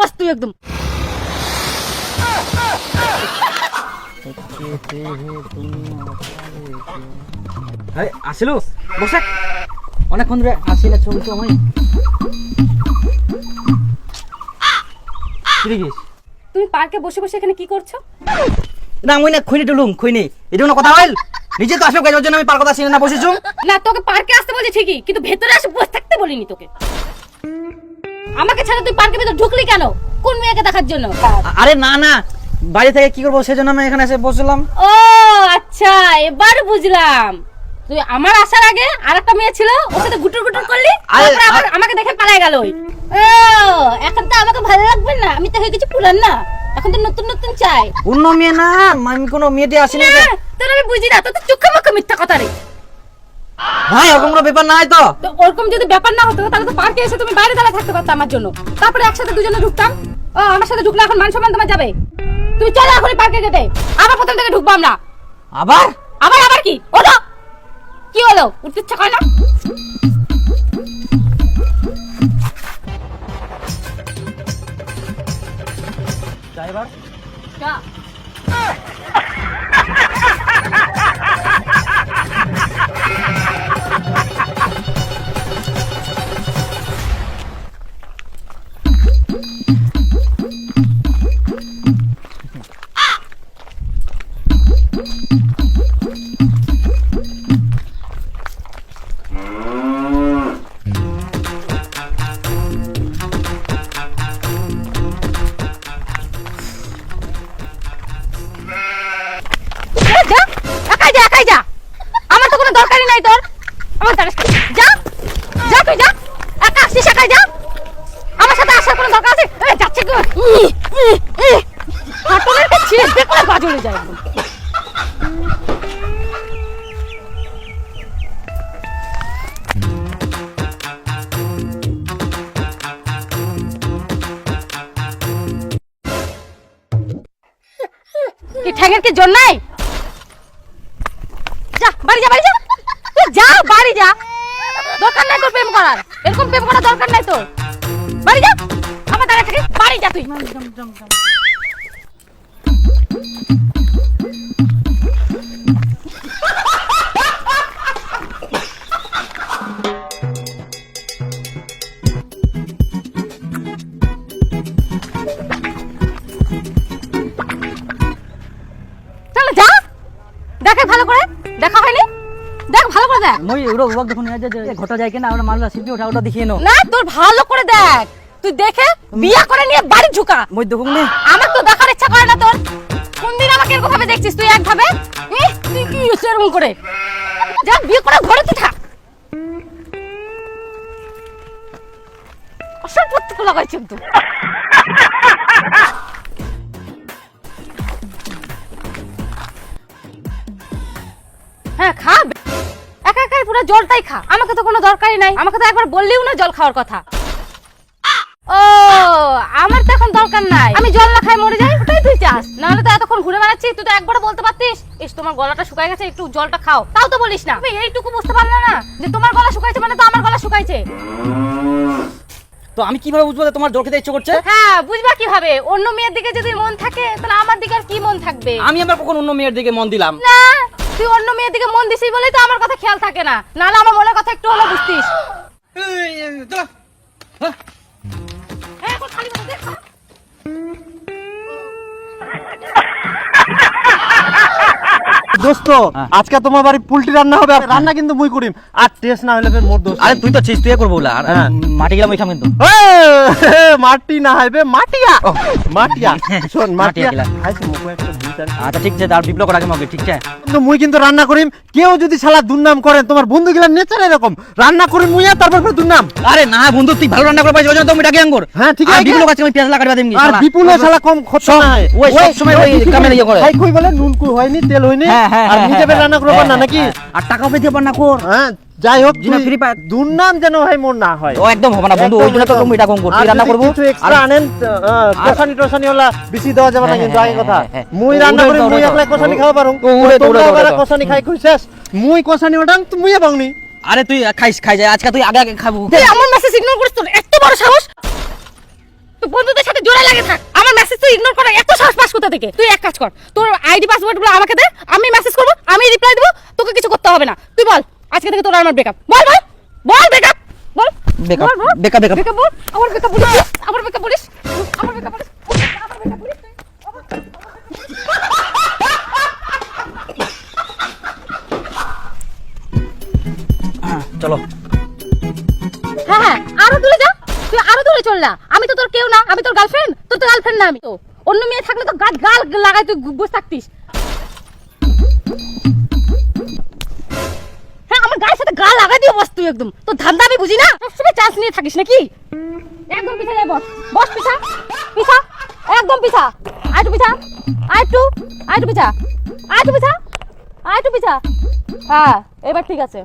বস তুই একদম। আরে আসিলু বসে। অনেকক্ষণ ধরে আসিলে ছবি তো আমি তুমি পার্কে বসে বসে এখানে কি করছ? না আমি না খুইনি টুলুম খুইনি। এটা কোনো কথা হইল? নিজে তো আসলে কাজের জন্য আমি পার কথা আসি না বসেছু? না তোকে পার্কে আসতে বলছি ঠিকই কিন্তু ভেতরে আসে বসে থাকতে বলিনি তোকে। আমাকে ছাড়া তুই পার্কের ভেতর ঢুকলি কেন? কোন মেয়েকে দেখার জন্য? আরে না না। বাড়ি থেকে কি করব সেজন্য আমি এখানে এসে বসলাম। ও আচ্ছা এবার বুঝলাম। তুই আমার আসার আগে আর একটা মেয়ে ছিল ওর সাথে গুটুর গুটুর করলি? তারপরে আবার আমাকে দেখে পালায় গেল ওই। ও এখন তো আমাকে ভালো লাগবে না। আমি তো হয়ে গেছি পুরান না। এখন তো নতুন নতুন চাই। অন্য মেয়ে না আমি কোনো মেয়ে মেয়েটি আসিনি না, তোর আমি বুঝি না তোর তো চোখে মুখে মিথ্যা কথা রে। ভাই ওরকম কোনো ব্যাপার নাই তো। তো ওরকম যদি ব্যাপার না হতো তাহলে তো পার্কে এসে তুমি বাইরে দাঁড়িয়ে থাকতে পারতো আমার জন্য। তারপরে একসাথে দুজনে ঢুকতাম। ও আমার সাথে ঢুকলে এখন মান সম্মান তোমার যাবে। তুমি চলো এখনই পার্কে যেতে। আবার প্রথম থেকে ঢুকবো আমরা। আবার? আবার আবার কি? ওঠো। কি হলো? উঠতে ইচ্ছা করে না? ড্রাইভার? যা। কাছে দেখলে যায় একদম কি ঠ্যাঙের জোর নাই? যা, বাড়ি যা বাড়ি যা। যা, বাড়ি যা। দরকার নাই তোর প্রেম করার। এরকম প্রেম করার দরকার নাই তোর। বাড়ি যা। আমার দাঁড়া থেকে বাড়ি যা তুই। দেখে ভালো করে। দেখা হয়নি? দেখ ভালো করে দেখ। মই ওরা দেখুন যে ঘটা যায় কিনা আমরা মালদা সিটি ওটা ওটা দেখিয়ে নো না তোর ভালো করে দেখ। তুই দেখে বিয়া করে নিয়ে বাড়ি ঝুকা। মই দেখুন নে। আমার তো দেখার ইচ্ছা করে না তোর। দেখছিস তুই এক ভাবে তুই কি এরকম করে? যা, বিয়ে করে ঘরে তুই থাক। অসল পত্রিকা লাগাইছি কিন্তু। হ্যাঁ খা একা একা পুরো জলটাই খা। আমাকে তো কোনো দরকারই নাই। আমাকে তো একবার বললিও না জল খাওয়ার কথা। আমার তো এখন দরকার নাই। আমি জল না খাই মরে যাই ওটাই তুই চাস। নাহলে তো এতক্ষণ ঘুরে বেড়াচ্ছি তুই তো একবার বলতে পারতিস। ইস তোমার গলাটা শুকায় গেছে একটু জলটা খাও। তাও তো বলিস না। তুমি এইটুকু বুঝতে পারলে না যে তোমার গলা শুকাইছে মানে তো আমার গলা শুকাইছে। তো আমি কীভাবে বুঝব যে তোমার জল খেতে ইচ্ছে করছে? হ্যাঁ বুঝবা কীভাবে? অন্য মেয়ের দিকে যদি মন থাকে তাহলে আমার দিকে আর কি মন থাকবে? আমি আবার কখন অন্য মেয়ের দিকে মন দিলাম? না তুই অন্য মেয়ের দিকে মন দিছিস বলেই তো আমার কথা খেয়াল থাকে না। নাহলে আমার মনের কথা একটু হলো বুঝতিস। দোস্ত। আজকে তোমার বাড়ি পুলটি রান্না হবে আর রান্না কিন্তু মুই করিম। আর টেস্ট না হলে ফের মোর দোষ। আরে তুই তো ছিস তুই করব বলা। আর হ্যাঁ। মাটি গেলাম ওইখানে কিন্তু। মাটি না হবে মাটিয়া। মাটিয়া শোন মাটিয়া খাইছি মুখ আচ্ছা ঠিক আছে তার বিপ্লব করা মগে ঠিক আছে? কিন্তু মুই কিন্তু রান্না করিম। কেউ যদি শালা দুর্নাম করেন তোমার বন্ধু গিলা নেচার এরকম। রান্না করি মুইয়া তারপর ফের দুর্নাম। আরে না বন্ধু তুই ভালো রান্না করে পাইছিস ওই জন্য তো ডাকি আঙ্গুর। হ্যাঁ, ঠিক আছে। বিপ্লব আছে আমি পেঁয়াজ লাগাই দিমনি আর বিপুল শালা কম খরচা নাই। ওই সব সময় ওই কামের ইয়ে করে। খাই কই বলে নুন কই হয়নি তেল হয়নি। হ্যাঁ হ্যাঁ আর নিজে হ্যাঁ, রান্না করবার না নাকি। আর টাকাও পেতে পার না কর। হ্যাঁ। যাই হোক জিনা ফ্রি পায়। দুর্নাম যেন হয় মোর না হয়। ও একদম হবে না বন্ধু ওই জন্য তো তুমি এটা কম কর তুই রান্না করব? এক্সট্রা আনেন কোসানি টোসানি ওলা বেশি দেওয়া যাবে না হ্যাঁ, কিন্তু আগে কথা। হ্যাঁ, হ্যাঁ। মুই রান্না করি মুই একলা কোসানি খাওয়া পারুম। তোমরা। কোসানি খাই কইছাস মুই কোসানি ওটাং বাংনি আরে তুই খাইস খাই যায় আজকে তুই আগে আগে খাব। তুই এমন মেসেজ সিগন্যাল করিস তোর এত বড় সাহস! তুই বন্ধুদের সাথে জোড়া লাগে থাক। আমার মেসেজ তুই ইগনোর করা এত সাহস পাস কোথা থেকে? তুই এক কাজ কর তোর আইডি পাসওয়ার্ডগুলো আমাকে দে আমি মেসেজ করব আমি রিপ্লাই দেবো তোকে কিছু করতে হবে না। তুই বল আজকে থেকে তোর আমার ব্রেকআপ বল বল বল ব্রেকআপ বল। বল। breakup, breakup. breakup বল। আমার ব্রেকআপ বলিস আমার ব্রেকআপ বলিস? আমার ব্রেকআপ বলিস? ব্রেকআপ হ্যাঁ, চলো। হ্যাঁ হ্যাঁ আরও দূরে যা। তুই আরও দূরে চল না। আমি তো তোর কেউ না আমি তোর গার্লফ্রেন্ড তোর তো গার্লফ্রেন্ড না আমি তো। অন্য মেয়ে থাকলে তো গাছ গাল লাগাই তুই বসে থাকতিস। গায়ের সাথে গা লাগা দিয়ে বস একদম। তোর ধান্দা আমি বুঝি না? সবসময় চান্স নিয়ে থাকিস নাকি? একদম পিছা যায় বস। বস পিছা পিছা একদম পিছা আইটু পিছা আইটু আইটু পিছা আইটু পিছা আইটু পিছা হ্যাঁ এবার ঠিক আছে।